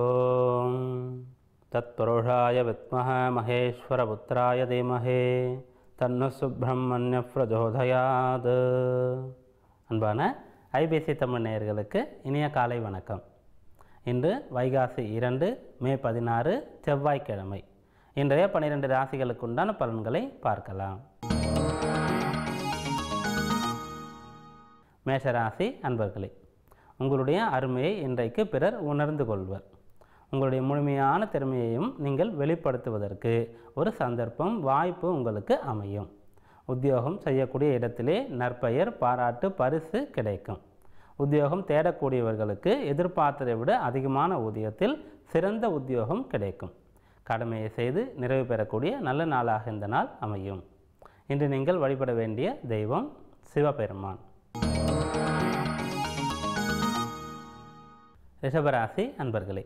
ओम तत्पुरुषाय विद्महे महेश्वरपुत्राय धीमहे தன்னு சுப்பிரமணிய பிரஜோதயாத் அன்பான ஐபிசி தமிழ் நேயர்களுக்கு இனிய காலை வணக்கம். இன்று வைகாசி இரண்டு மே பதினாறு செவ்வாய்க்கிழமை. இன்றைய பன்னிரெண்டு ராசிகளுக்கு உண்டான பலன்களை பார்க்கலாம். மேஷராசி அன்பர்களே உங்களுடைய அருமையை இன்றைக்கு பிறர் உணர்ந்து கொள்வர். உங்களுடைய முழுமையான திறமையையும் நீங்கள் வெளிப்படுத்துவதற்கு ஒரு சந்தர்ப்பம் வாய்ப்பு உங்களுக்கு அமையும். உத்தியோகம் செய்யக்கூடிய இடத்திலே நற்பெயர் பாராட்டு பரிசு கிடைக்கும். உத்தியோகம் தேடக்கூடியவர்களுக்கு எதிர்பார்த்ததை விட அதிகமான ஊதியத்தில் சிறந்த உத்தியோகம் கிடைக்கும். கடமையை செய்து நிறைவு பெறக்கூடிய நல்ல நாளாக இந்த நாள் அமையும். இன்று நீங்கள் வழிபட வேண்டிய தெய்வம் சிவபெருமான். ரிஷபராசி அன்பர்களே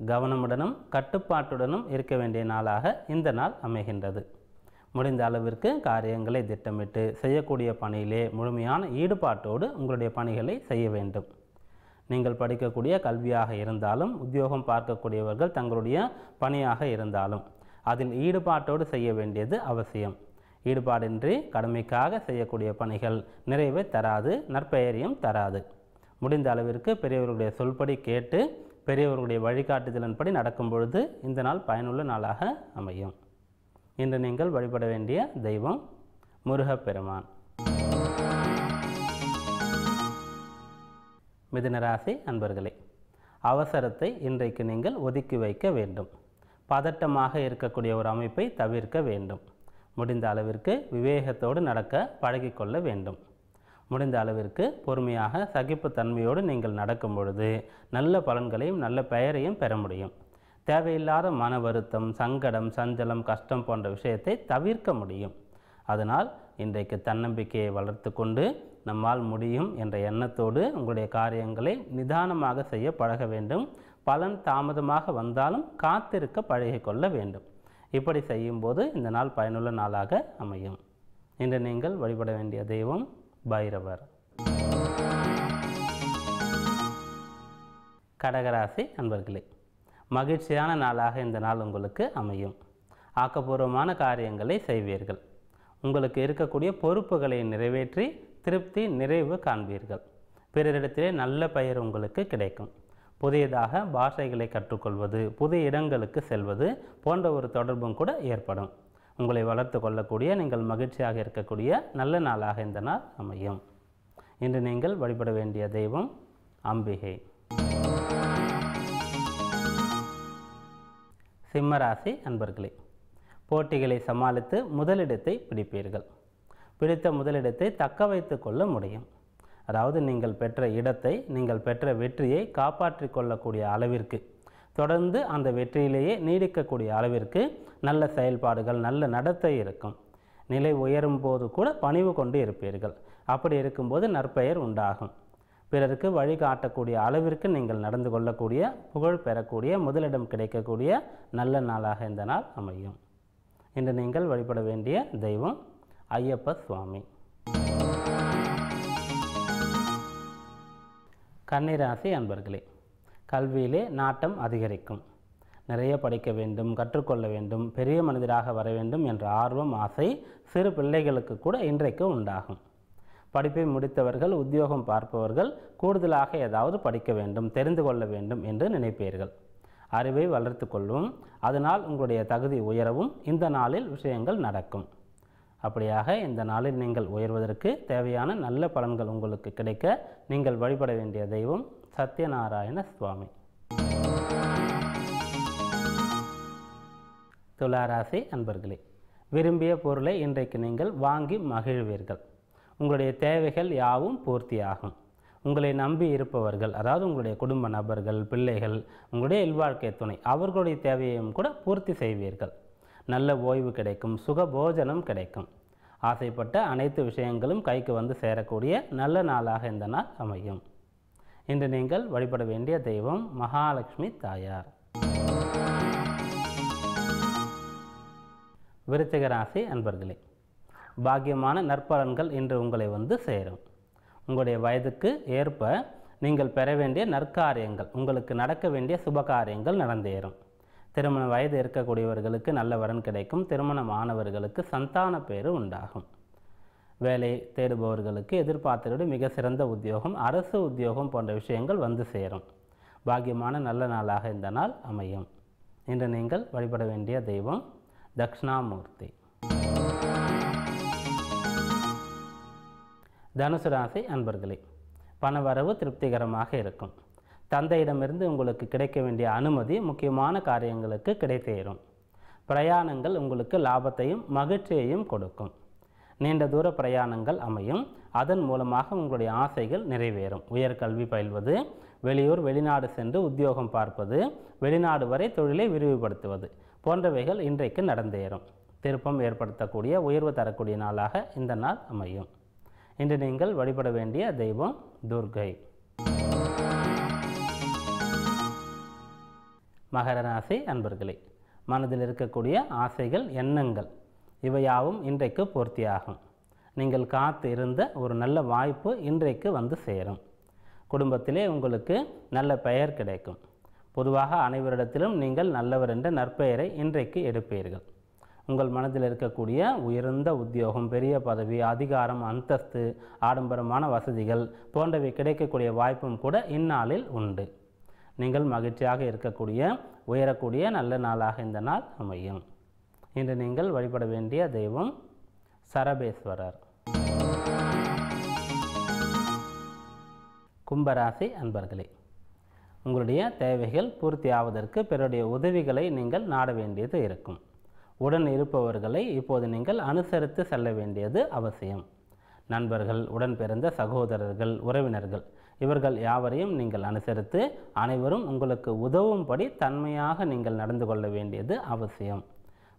கவனமுடனும் கட்டுப்பாட்டுடனும் இருக்க வேண்டிய நாளாக இந்த நாள் அமைகின்றது. முடிந்த அளவிற்கு காரியங்களை திட்டமிட்டு செய்யக்கூடிய பணியிலே முழுமையான ஈடுபாட்டோடு உங்களுடைய பணிகளை செய்ய வேண்டும். நீங்கள் படிக்கக்கூடிய கல்வியாக இருந்தாலும் உத்தியோகம் பார்க்கக்கூடியவர்கள் தங்களுடைய பணியாக இருந்தாலும் அதில் ஈடுபாட்டோடு செய்ய வேண்டியது அவசியம். ஈடுபாடின்றி கடமைக்காக செய்யக்கூடிய பணிகள் நிறைவை தராது நற்பெயரையும் தராது. முடிந்த அளவிற்கு பெரியவர்களுடைய சொல்படி கேட்டு பெரியவர்களுடைய வழிகாட்டுதலின்படி நடக்கும் பொழுது இந்த நாள் பயனுள்ள நாளாக அமையும். இன்று நீங்கள் வழிபட வேண்டிய தெய்வம் முருகப்பெருமான். மிதுனராசி அன்பர்களே அவசரத்தை இன்றைக்கு நீங்கள் ஒதுக்கி வைக்க வேண்டும். பதட்டமாக இருக்கக்கூடிய ஒரு அமைப்பை தவிர்க்க வேண்டும். முடிந்த அளவிற்கு விவேகத்தோடு நடக்க பழகிக்கொள்ள வேண்டும். முடிந்த அளவிற்கு பொறுமையாக சகிப்புத்தன்மையோடு நீங்கள் நடக்கும் பொழுது நல்ல பலன்களையும் நல்ல பெயரையும் பெற முடியும். தேவையில்லாத மன வருத்தம் சங்கடம் சஞ்சலம் கஷ்டம் போன்ற விஷயத்தை தவிர்க்க முடியும். அதனால் இன்றைக்கு தன்னம்பிக்கையை வளர்த்து கொண்டு நம்மால் முடியும் என்ற எண்ணத்தோடு உங்களுடைய காரியங்களை நிதானமாக செய்ய பழக வேண்டும். பலன் தாமதமாக வந்தாலும் காத்திருக்க பழகிக்கொள்ள வேண்டும். இப்படி செய்யும்போது இந்த நாள் பயனுள்ள நாளாக அமையும். இன்று நீங்கள் வழிபட வேண்டிய தெய்வம் பைரவர். கடகராசி அன்பர்களே மகிழ்ச்சியான நாளாக இந்த நாள் உங்களுக்கு அமையும். ஆக்கப்பூர்வமான காரியங்களை செய்வீர்கள். உங்களுக்கு இருக்கக்கூடிய பொறுப்புகளை நிறைவேற்றி திருப்தி நிறைவு காண்பீர்கள். பிறரிடத்திலே நல்ல பெயர் உங்களுக்கு கிடைக்கும். புதியதாக பாஷைகளை கற்றுக்கொள்வது புதிய இடங்களுக்கு செல்வது போன்ற ஒரு தொடர்பும் கூட ஏற்படும். உங்களை வளர்த்து கொள்ளக்கூடிய நீங்கள் மகிழ்ச்சியாக இருக்கக்கூடிய நல்ல நாளாக இந்த நாள் அமையும். இன்று நீங்கள் வழிபட வேண்டிய தெய்வம் அம்பிகை. சிம்மராசி அன்பர்களே போட்டிகளை சமாளித்து முதலிடத்தை பிடிப்பீர்கள். பிடித்த முதலிடத்தை தக்க வைத்து கொள்ள முடியும். அதாவது நீங்கள் பெற்ற இடத்தை நீங்கள் பெற்ற வெற்றியை காப்பாற்றிக் கொள்ளக்கூடிய அளவிற்கு தொடர்ந்து அந்த வெற்றியிலேயே நீடிக்கக்கூடிய அளவிற்கு நல்ல செயல்பாடுகள் நல்ல நடத்தை இருக்கும். நிலை உயரும் போது கூட பணிவு கொண்டு இருப்பீர்கள். அப்படி இருக்கும்போது நற்பெயர் உண்டாகும். பிறருக்கு வழிகாட்டக்கூடிய அளவிற்கு நீங்கள் நடந்து கொள்ளக்கூடிய புகழ் பெறக்கூடிய முதலிடம் கிடைக்கக்கூடிய நல்ல நாளாக இந்த நாள் அமையும். இன்று நீங்கள் வழிபட வேண்டிய தெய்வம் ஐயப்ப சுவாமி. கன்னிராசி அன்பர்களே கல்வியிலே நாட்டம் அதிகரிக்கும். நிறைய படிக்க வேண்டும் கற்றுக்கொள்ள வேண்டும் பெரிய மனிதராக வர வேண்டும் என்ற ஆர்வம் ஆசை சிறு பிள்ளைகளுக்கு கூட இன்றைக்கு உண்டாகும். படிப்பை முடித்தவர்கள் உத்தியோகம் பார்ப்பவர்கள் கூடுதலாக ஏதாவது படிக்க வேண்டும் தெரிந்து கொள்ள வேண்டும் என்று நினைப்பீர்கள். அறிவை வளர்த்து கொள்ளும் அதனால் உங்களுடைய தகுதி உயரவும் இந்த நாளில் விஷயங்கள் நடக்கும். அப்படியாக இந்த நாளில் நீங்கள் உயர்வதற்கு தேவையான நல்ல பலன்கள் உங்களுக்கு கிடைக்க நீங்கள் வழிபட வேண்டிய தெய்வம் சத்யநாராயண சுவாமி. துளாராசி அன்பர்களே விரும்பிய பொருளை இன்றைக்கு நீங்கள் வாங்கி மகிழ்வீர்கள். உங்களுடைய தேவைகள் யாவும் பூர்த்தியாகும். உங்களை நம்பி இருப்பவர்கள் அதாவது உங்களுடைய குடும்ப நபர்கள் பிள்ளைகள் உங்களுடைய இல்வாழ்க்கை துணை அவர்களுடைய தேவையையும் கூட பூர்த்தி செய்வீர்கள். நல்ல ஓய்வு கிடைக்கும் சுக போஜனம் கிடைக்கும். ஆசைப்பட்ட அனைத்து விஷயங்களும் கைக்கு வந்து சேரக்கூடிய நல்ல நாளாக இந்த நாள் அமையும். இன்று நீங்கள் வழிபட வேண்டிய தெய்வம் மகாலட்சுமி தாயார். விருச்சிக ராசி அன்பர்களே பாக்கியமான நற்பலன்கள் இன்று உங்களை வந்து சேரும். உங்களுடைய வயதுக்கு ஏற்ப நீங்கள் பெற வேண்டிய நற்காரியங்கள் உங்களுக்கு நடக்க வேண்டிய சுபகாரியங்கள் நடந்தேறும். திருமண வயது இருக்கக்கூடியவர்களுக்கு நல்ல வரன் கிடைக்கும் திருமணமானவர்களுக்கு சந்தான பேறு உண்டாகும். வேலை தேடுபவர்களுக்கு எதிர்பார்த்ததோடு மிக சிறந்த உத்தியோகம் அரசு உத்தியோகம் போன்ற விஷயங்கள் வந்து சேரும். பாக்கியமான நல்ல நாளாக இந்த நாள் அமையும். இன்று நீங்கள் வழிபட வேண்டிய தெய்வம் தக்ஷணாமூர்த்தி. தனுசு ராசி அன்பர்களே பணவரவு திருப்திகரமாக இருக்கும். தந்தையிடமிருந்து உங்களுக்கு கிடைக்க வேண்டிய அனுமதி முக்கியமான காரியங்களுக்கு கிடைத்தேறும். பிரயாணங்கள் உங்களுக்கு லாபத்தையும் மகிழ்ச்சியையும் கொடுக்கும். நீண்ட தூர பிரயாணங்கள் அமையும். அதன் மூலமாக உங்களுடைய ஆசைகள் நிறைவேறும். உயர்கல்வி பயில்வது வெளியூர் வெளிநாடு சென்று உத்தியோகம் பார்ப்பது வெளிநாடு வரை தொழிலை விரிவுபடுத்துவது போன்றவைகள் இன்றைக்கு நடந்தேறும். திருப்பம் ஏற்படுத்தக்கூடிய உயர்வு தரக்கூடிய நாளாக இந்த நாள் அமையும். இன்று நீங்கள் வழிபட வேண்டிய தெய்வம் துர்கை மகர ராசி அன்பர்களே மனதில் இருக்கக்கூடிய ஆசைகள் எண்ணங்கள் இவையாவும் இன்றைக்கு பூர்த்தியாகும். நீங்கள் காத்து இருந்த ஒரு நல்ல வாய்ப்பு இன்றைக்கு வந்து சேரும். குடும்பத்திலே உங்களுக்கு நல்ல பெயர் கிடைக்கும். பொதுவாக அனைவரிடத்திலும் நீங்கள் நல்லவர் என்ற நற்பெயரை இன்றைக்கு எடுப்பீர்கள். உங்கள் மனதில் இருக்கக்கூடிய உயர்ந்த உத்தியோகம் பெரிய பதவி அதிகாரம் அந்தஸ்து ஆடம்பரமான வசதிகள் போன்றவை கிடைக்கக்கூடிய வாய்ப்பும் கூட இந்நாளில் உண்டு. நீங்கள் மகிழ்ச்சியாக இருக்கக்கூடிய உயரக்கூடிய நல்ல நாளாக இந்த நாள் அமையும். இன்று நீங்கள் வழிபட வேண்டிய தெய்வம் சரபேஸ்வரர். கும்பராசி அன்பர்களே உங்களுடைய தேவைகள் பூர்த்தி ஆவதற்கு பிறருடைய உதவிகளை நீங்கள் நாட வேண்டியது இருக்கும். உடன் இருப்பவர்களை இப்போது நீங்கள் அனுசரித்து செல்ல வேண்டியது அவசியம். நண்பர்கள் உடன் பிறந்த சகோதரர்கள் உறவினர்கள் இவர்கள் யாவரையும் நீங்கள் அனுசரித்து அனைவரும் உங்களுக்கு உதவும்படி தன்மையாக நீங்கள் நடந்து கொள்ள வேண்டியது அவசியம்.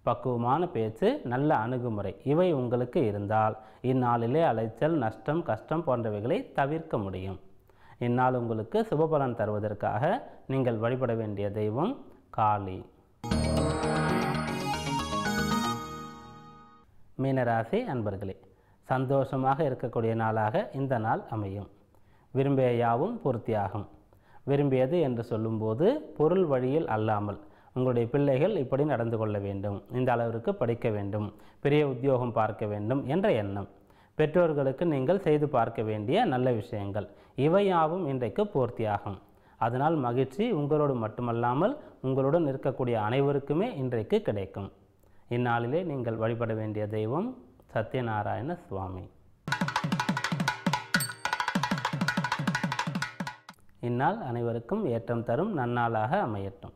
பக்குவமான பேச்சு நல்ல அணுகுமுறை இவை உங்களுக்கு இருந்தால் இந்நாளிலே அலைச்சல் நஷ்டம் கஷ்டம் போன்றவைகளை தவிர்க்க முடியும். இந்நாள் உங்களுக்கு சுபபலன் தருவதற்காக நீங்கள் வழிபட வேண்டிய தெய்வம் காளி. மீனராசி அன்பர்களே சந்தோஷமாக இருக்கக்கூடிய நாளாக இந்த நாள் அமையும். விரும்பிய யாவும் பூர்த்தியாகும். விரும்பியது என்று சொல்லும்போது பொருள் வழியில் அல்லாமல் உங்களுடைய பிள்ளைகள் இப்படி நடந்து கொள்ள வேண்டும். இந்த அளவிற்கு படிக்க வேண்டும். பெரிய உத்தியோகம் பார்க்க வேண்டும் என்ற எண்ணம். பெற்றோர்களுக்கு நீங்கள் செய்து பார்க்க வேண்டிய நல்ல விஷயங்கள். இவையாவும் இன்றைக்கு பூர்த்தியாகும். அதனால் மகிழ்ச்சி உங்களோடு மட்டுமல்லாமல் உங்களுடன் இருக்கக்கூடிய அனைவருக்குமே இன்றைக்கு கிடைக்கும். இந்நாளிலே நீங்கள் வழிபட வேண்டிய தெய்வம் சத்யநாராயண சுவாமி. இந்நாள் அனைவருக்கும் ஏற்றம் தரும் நன்னாளாக அமையட்டும்.